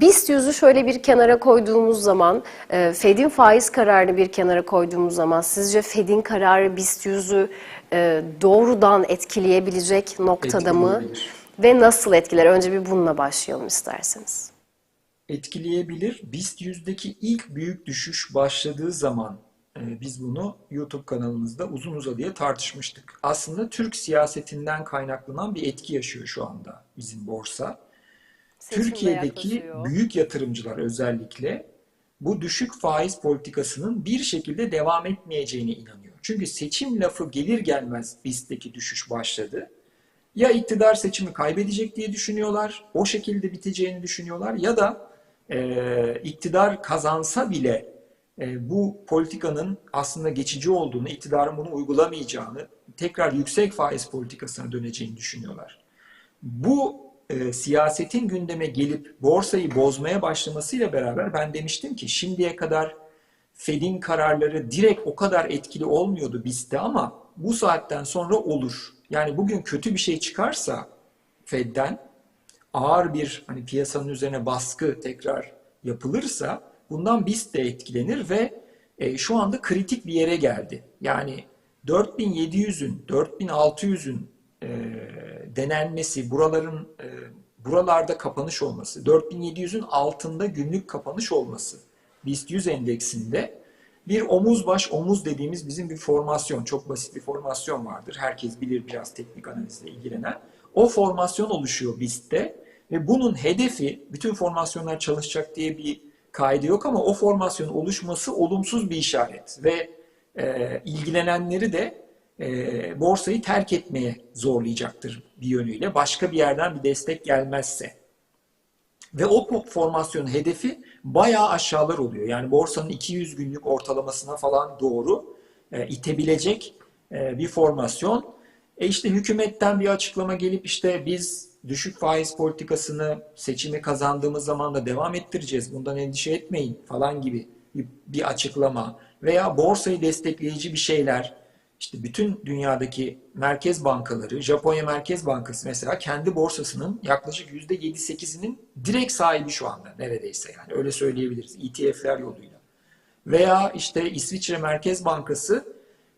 BIST yüzü şöyle bir kenara koyduğumuz zaman, e, Fed'in faiz kararını bir kenara koyduğumuz zaman sizce Fed'in kararı BIST yüzü e, doğrudan etkileyebilecek noktada mı? Ve nasıl etkiler? Önce bir bununla başlayalım isterseniz. etkileyebilir. BIST yüzdeki ilk büyük düşüş başladığı zaman e, biz bunu YouTube kanalımızda uzun uzadıya tartışmıştık. Aslında Türk siyasetinden kaynaklanan bir etki yaşıyor şu anda bizim borsa. Türkiye'deki yaklaşıyor. büyük yatırımcılar özellikle bu düşük faiz politikasının bir şekilde devam etmeyeceğine inanıyor. Çünkü seçim lafı gelir gelmez BIST'teki düşüş başladı. Ya iktidar seçimi kaybedecek diye düşünüyorlar, o şekilde biteceğini düşünüyorlar ya da e, iktidar kazansa bile e, bu politikanın aslında geçici olduğunu, iktidarın bunu uygulamayacağını, tekrar yüksek faiz politikasına döneceğini düşünüyorlar. Bu e, siyasetin gündeme gelip borsayı bozmaya başlamasıyla beraber ben demiştim ki şimdiye kadar Fed'in kararları direkt o kadar etkili olmuyordu bizde ama bu saatten sonra olur. Yani bugün kötü bir şey çıkarsa Fed'den ağır bir hani piyasanın üzerine baskı tekrar yapılırsa bundan BIST de etkilenir ve e, şu anda kritik bir yere geldi. Yani 4700'ün 4600'ün e, denenmesi, buraların e, buralarda kapanış olması, 4700'ün altında günlük kapanış olması BIST 100 endeksinde bir omuz baş omuz dediğimiz bizim bir formasyon, çok basit bir formasyon vardır. Herkes bilir biraz teknik analizle ilgilenen. O formasyon oluşuyor BIST'te ve bunun hedefi bütün formasyonlar çalışacak diye bir kaydı yok ama o formasyonun oluşması olumsuz bir işaret ve e, ilgilenenleri de e, borsayı terk etmeye zorlayacaktır bir yönüyle. Başka bir yerden bir destek gelmezse. Ve o formasyonun hedefi bayağı aşağılar oluyor. Yani borsanın 200 günlük ortalamasına falan doğru e, itebilecek e, bir formasyon. E işte hükümetten bir açıklama gelip işte biz düşük faiz politikasını seçimi kazandığımız zaman da devam ettireceğiz. Bundan endişe etmeyin falan gibi bir, açıklama veya borsayı destekleyici bir şeyler. İşte bütün dünyadaki merkez bankaları, Japonya Merkez Bankası mesela kendi borsasının yaklaşık %7-8'inin direkt sahibi şu anda neredeyse yani öyle söyleyebiliriz ETF'ler yoluyla. Veya işte İsviçre Merkez Bankası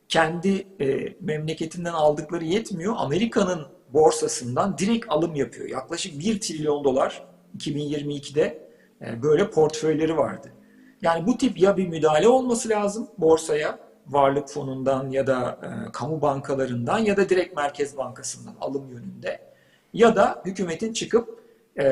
kendi e, memleketinden aldıkları yetmiyor. Amerika'nın borsasından direkt alım yapıyor. Yaklaşık 1 trilyon dolar 2022'de e, böyle portföyleri vardı. Yani bu tip ya bir müdahale olması lazım borsaya varlık fonundan ya da e, kamu bankalarından ya da direkt Merkez Bankası'ndan alım yönünde ya da hükümetin çıkıp e,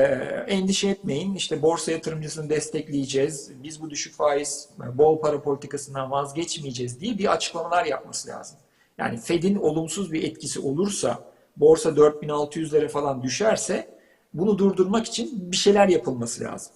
endişe etmeyin işte borsa yatırımcısını destekleyeceğiz biz bu düşük faiz e, bol para politikasından vazgeçmeyeceğiz diye bir açıklamalar yapması lazım. Yani Fed'in olumsuz bir etkisi olursa borsa 4600'lere falan düşerse bunu durdurmak için bir şeyler yapılması lazım.